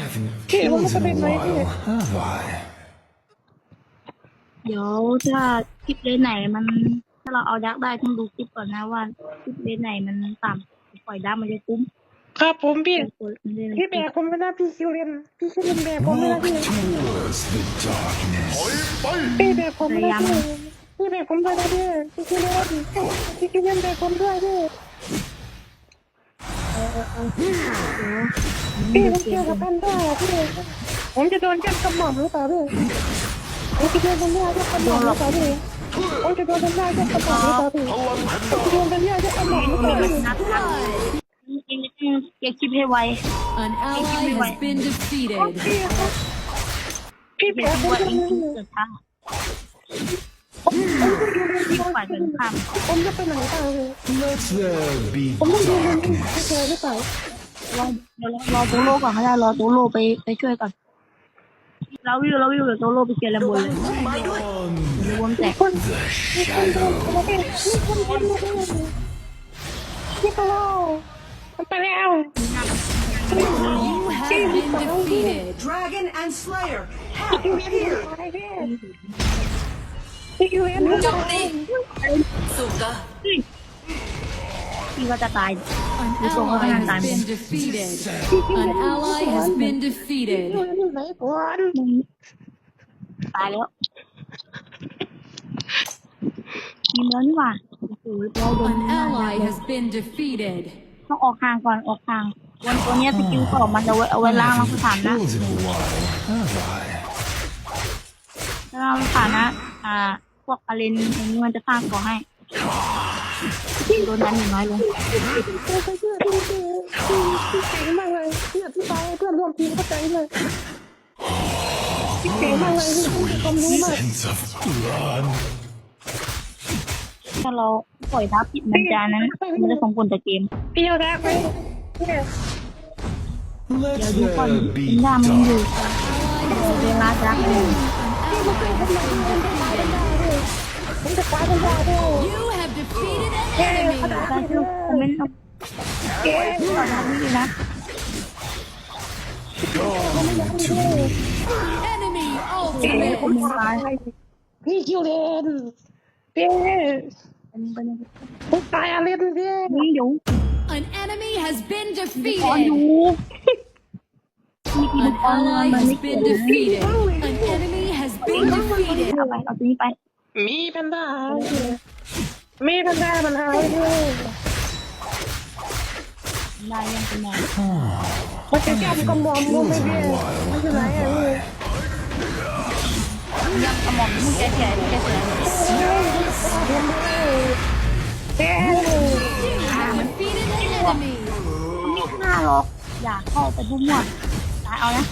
haven't พี่ผม killed ไม่ in เป็น a ไรพี่ while, have I? เดี๋ยวถ้าคลิปเลนไหนมัน ถ้าเราเอาดักได้ต้องดูคลิปก่อนนะว่าคลิปเลนไหนมันต่ำปล่อยดักมันจะคุ้มครับผมพี่กดมันเลยพี่แบกผมไม่ได้พี่คิวเรียนพี่คิวเรียนแบกผมไม่ได้ Walk พี่ towards the darkness. พี่แบกผมไม่ได้พี่พี่แบกผมด้วยนะพี่พี่คิวเรียนพี่คิวเรียนแบกผมด้วยพี่ พี่ผมเกี่ยวกับกันด้อะพี่ผมจะโดนจับกระหม่อมหรือเปล่าพี่ผมจะโดนกันได้จับกระหม่อมหรือเปล่าพี่ผมจะโดนกันได้จับกระหม่อมหรือเปล่าพี่ผมจะโดนกันได้จับกระหม่อมหรือเปล่าพี่นัดนัดเองเองเก็บคลิปให้ไว An ally has been defeated. พี่แบเก็บกคผลิปมไวจะเองเกิดทางคลิปฝ่ายเป็นข้ามผมจะไปไหนต่อเลย Let there be ผมต้องดูมันไม่ darkness. เจอหรือเปล่า รอเดี๋ยวรอโตโร่ก่อนก็ได้รอโตโร่ไปไปช่วยก่อนเราวิวเราวิวเดี๋ยวโตโร่ไปเคลียร์ระเบนเลยวงแตกคนมีคนโดนคนเองมีคนโดนคนเองนี่ก็แล้วมันไปแล้ว You have been defeated. Dragon and Slayer พี่เรียนอะไรพี่พี่เรียนจบดิ พี่ก็จะตาย An ally has been defeated. An ally has been defeated. อยู่ไหนก่อนมึงตายแล้วทีมแล้วนี่หว่าโอ้โหเราโดน An ally has been defeated. ต้องออกห่างก่อนออกห่างวันตัวเนี้ยสกิลสองมันเอาไว้เอาไว้ล่างเราสถานะ killed in a while, have I? ถ้าเราสถานะ อ่า พวกอาเลนอย่างนี้มันจะสร้างก่อให้ โดนนั้นอยู่น้อยลงเจอไปเจอพี่พี่พี่เก่งมากเลยเพี่อธิบายเพื่อนร่วมทีมเข้าใจเลยพี่เก่งมากเลยพี่พี่ความรู้มาก Sense of blood. ถ้าเราปล่อยทับผิดมันจะนั้นมันจะส่งผลต่อเกม พี่เอาได้ไหมเนี่ย Let เดี๋ยวดูก่อน there อิ be นดามันอยู่ dark. เวลาดักเลยผมจะคว้าเป็นดาด้วย You have เฮ้ย an ขนาด enemy. ได้คือคอมเมนต์เอาเก๋ก่อนทำนี่ดีนะ Come to me. Enemy เก๋ ultimate. ผมตายพี่คิวเลนเก๋เป็นเป็นผมตายอะไรพี่นี่เดี๋ยว An enemy has been ก่อนอ defeated. มีทีม An ก่อน ally มัน has ไม่เกี่ยว been defeated. An enemy has been defeated. เอาไปเอาตัวนี้ไป มีแพนด้า มีแพนด้ามันหายเลยได้ยังเป็นไงมันจะจับกระหม่อมมึงไม่พี่มันอยู่ไหนอะพี่ยังกระหม่อมมึงแก่แก่แก่แก่เก๋ You have defeated an enemy. ไม่ฆ่าหรอกอย่าเข้าไปบุ้มว่ะตายเอานะ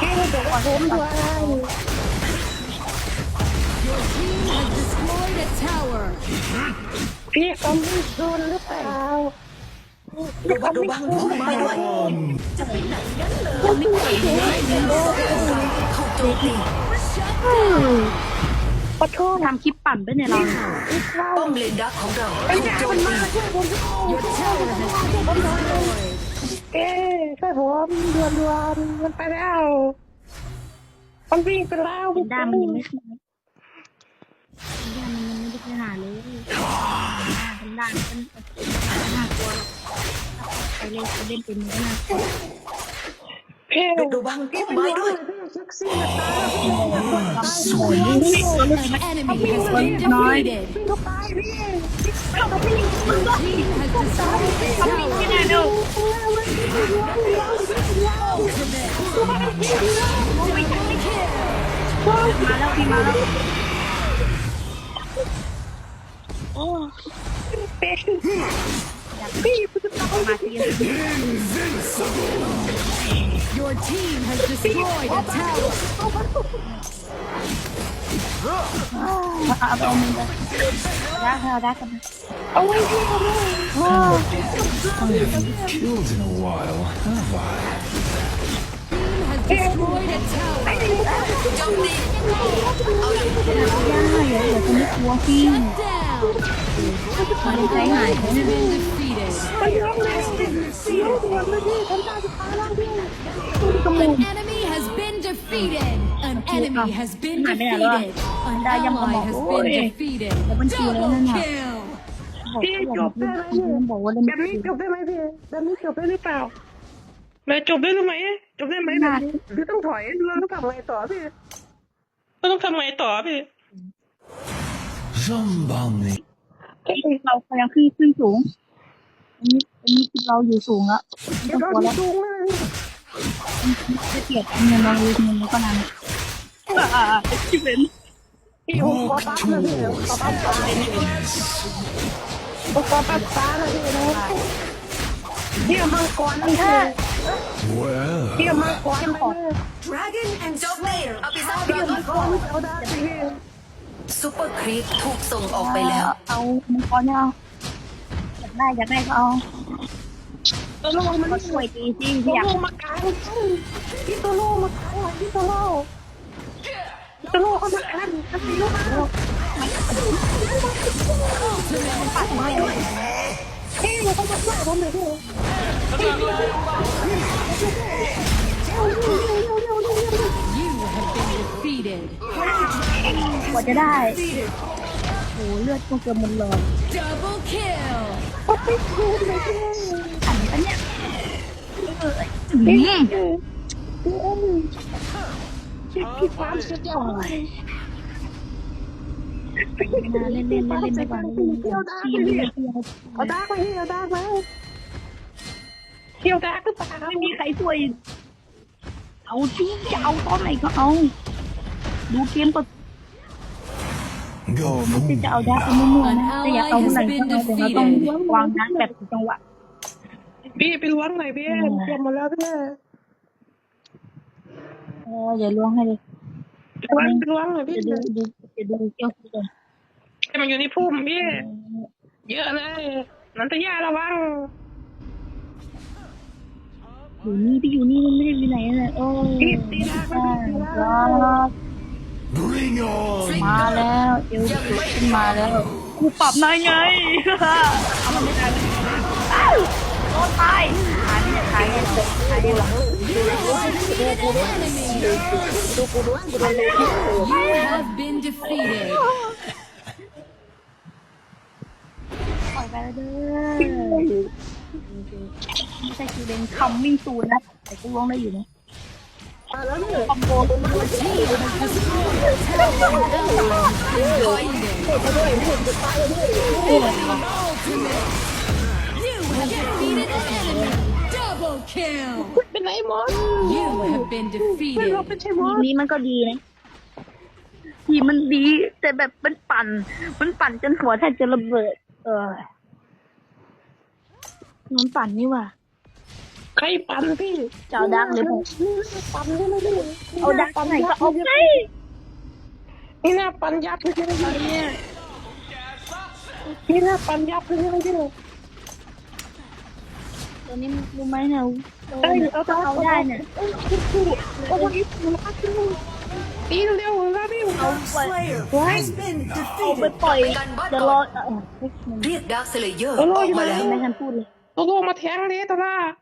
เก๋เดี๋ยวผมด้วย Your team has destroyed a tower. พี่คอมมิชโดนหรือเปล่าพี่คอมมิชโดนหรือเปล่าขอโทษทำคลิปปั่นไปเนี่ยเราอีกครั้งป้อมเลนดักของเราไอ้หนามันมาช่วยผมเอ๊ช่วยผมดวนดวนๆมันไปแล้วมันวิ่งไปแล้วเป็นด้ามันยังไม่ขึ้น เนด้ามันยังไม่ได้ขนาดเลยเป็นด้าเป็นน่ากลัวหรอกไปเล่นไปเล่นเป็นก็น่ากลัวดูบังพุ่มไม้ด้วยเซ็กซี่นะตาโอ้ยนี่ An enemy has been defeated. ก็ตายพี่ Team has destroyed a tower. ไม่ได้ดูมาแล้วพี่มาแล้ว Oh. Invincible! Your team has destroyed a tower! I haven't killed in a while, have I? Team has destroyed a tower! Dominate! Yeah, yeah, yeah, walking. Shut down! มันใจหาย Has been defeated. ไปร้องเลยเสียวด่วนเลยพี่ผมตายจะตายแล้วพี่กระมูล An enemy has been defeated. An enemy has been Hãy để lại defeated. An Đa dâm ally con has một. been Ôi. defeated. Là bên kia Double nữa nè. kill. พี่จบได้ไหมพี่บอกว่าเล่นแบบนี้จบได้ไหมพี่แบบนี้จบได้หรือเปล่าเลยจบได้หรือไหมจบได้ไหมแบบนี้หรือต้องถอยเราต้องทำไงต่อพี่เราต้องทำไงต่อพี่ Zombie. เรากำลังขึ้นขึ้นสูง อันนี้อันนี้คือเราอยู่สูงแล้วไม่เดี๋ยต้วองเรากลัวจะแล้วจูงเลยจะเกลียดเงินเราเงินเราก็นานอ่าที่เป็นพี่ผมขอปั๊บนะพี่ขอปั๊บตาผมขอปั๊บตานะพี่นะพี่เอามังกรนะพี่ Well, พี่เอามังกรนะพี่ Dragon and Slayer อภิษฎพี่เอามังกรเอาได้พี่ ซูเปอร์ครีปถูกส่งออกไปแล้ว เอามังกรเนี่ยเอาอยากได้อยากได้ก็เอาตัวโลมันก็ช่วยตีสิตัวอยากโลมากลางพี่ตัวโลมากลางพี่ตัวโลตัวโลเขามากลางพี่ลูกเฮ้ยเขามาช่วยผมเลยพี่ You กว่าจะได้ โหเลือดกูเกือบหมดหลอด Double kill. เขาไปคืนเลยพี่อันนี้ปะเนี่ยเอออืมพี่พี่ความสุดยอดเล่นเล่นเล่นเล่นไปก่อนเล่นเล่นทีมเล่นเที่ยวเอาดาร์กมาพี่เอาดาร์กมาเที่ยวดาร์กหรือเปล่าไม่มีใครช่วย เอาที่จะเอาตอนไหนก็เอา ดูเกมก็ go ที่ for จะเอาได้ก็มั่วๆนะแต่อยากเอาเมื่อไหร่ก็เอาแต่เราต้องวางนัดแบบถูกจังหวะพี่ไปล้วงหน่อยพี่เตรียมมาแล้วพี่เอออย่าล้วงให้เลยล้วงไปล้วงหน่อยพี่จะดูดูจะดูเกี่ยวกับให้มันอยู่ในพุ่มพี่เยอะเลยนันตยาระวังอยู่นี่พี่อยู่นี่มันไม่ได้ไปไหนเลยโอ้ยรอ Bring on. มาแล้วเอวสุดขึ้นมาแล้วกูปรับนายไงเอามันไม่ได้เลยอ้าวโดนตายหาที่จะขายเนี่ยขายเนี่ยหรอ You have been defeated. ปล่อยไปแล้วเด้อไม่ใช่คือเป็นคัมมิ่งซูนนะแต่กูร้องได้อยู่นะ มาแล้วพี่คอมโบเป็นมัน You have defeated an enemy. Double kill. เป็นไรหมอ You have been ไม่เรา defeated. เป็นใช่หมอทีมนี้มันก็ดีนะทีมมันดี แต่แบบมันปั่น มันปั่นจนหัวแทบจะระเบิด เออมันปั่นนี่ว่ะ ใครปั่นพี่จะเอาดักหรือผมปั่นใช่ไหมพี่เอาดักไหนก็เอาไปนี่น่าปั่นยับเลยใช่ไหมพี่เนี่ยนี่น่าปั่นยับเลยใช่ไหมพี่ตัวนี้มันรู้ไหมเนี่ยได้เอาเอาได้เนี่ยเอาไปอีกหนึ่งพักหนึ่งตีเร็วๆแล้วพี่เอาไป Slayer has been เอาไป defeated ปล่อยการบ้านเดี๋ยวก่รออนเออเรียกดาร์คสเลเยอร์โอ้โหออกอยู่มาไหนแล้ว ไม่ทันพูดเลย ตัวโลมาแทงเลยตัวล่าค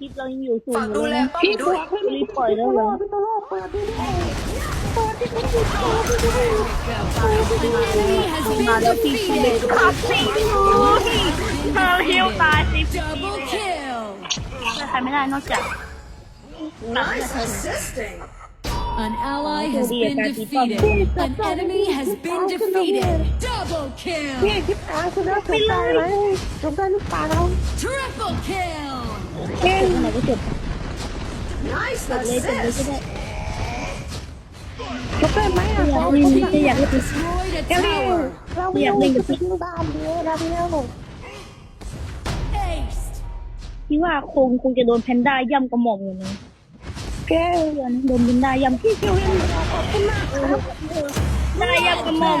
ลิปเรายังอยู่สูงฝากอดูยู่เลแลยป้อมพี่บด้ววยกเลยพี่ปล่อยแล้วเหรอพี่ตัวโลเปิดดิเปิดดิพี่ตัวโลพี่ตัวโล Enemy has มา been แล้วพี่ทีเด็ด defeated. ขาดสี่โอ้ยเธอฮิวตายสิ Double kill. ใครไม่ได้นอกจาก Nice assisting An ally has been defeated. An enemy has been defeated. Double พี่ kill. คิดทางคุณแล้วจบได้ไหมจบได้หรือเปล่า Triple kill. เก่งไหนก็จบ Nice จบเลยจบเลยก็ it. ได้จบได้ไหมอะยากเล่นจะอยากเล่น Destroyed a เก่ tower. เราไม่อยากเล่นกับพี่บ้านเดียวเราเดียว Ace. พี่ว่าคงคงจะโดนแพนด้าย่ำกระหม่อมอยู่นะแกโดนแพนด้าย่ำพี่เจ้าเล่นได้ย่ำกระหม่อม